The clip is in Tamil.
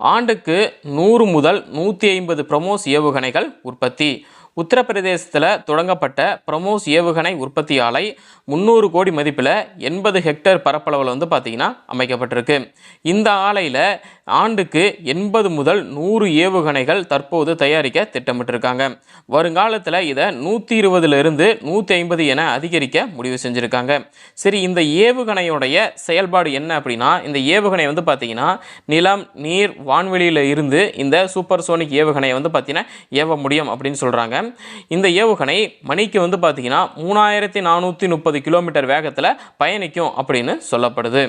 ஆண்டுக்கு நூறு முதல் நூற்றி ஐம்பது பிரமோஸ் ஏவுகணைகள் உற்பத்தி. உத்தரப்பிரதேசத்தில் தொடங்கப்பட்ட பிரமோஸ் ஏவுகணை உற்பத்தி ஆலை முந்நூறு கோடி மதிப்பில் எண்பது ஹெக்டேர் பரப்பளவில் வந்து பார்த்திங்கன்னா அமைக்கப்பட்டிருக்கு. இந்த ஆலையில் ஆண்டுக்கு எண்பது முதல் நூறு ஏவுகணைகள் தற்போது தயாரிக்க திட்டமிட்டிருக்காங்க. வருங்காலத்தில் இதை நூற்றி இருபதுலேருந்து நூற்றி ஐம்பது என அதிகரிக்க முடிவு செஞ்சுருக்காங்க. சரி இந்த ஏவுகணையுடைய செயல்பாடு என்ன அப்படின்னா இந்த ஏவுகணை வந்து பார்த்திங்கன்னா நிலம் நீர் வான்வெளியில் இருந்து இந்த சூப்பர் சோனிக் ஏவுகணையை வந்து பார்த்திங்கன்னா ஏவ முடியும் அப்படின்னு சொல்கிறாங்க இந்த ஏவுகணை மணிக்கு வந்து பார்த்திங்கன்னா மூணாயிரத்தி நானூற்றி முப்பது கிலோமீட்டர் வேகத்தில் பயணிக்கும் அப்படின்னு சொல்லப்படுது.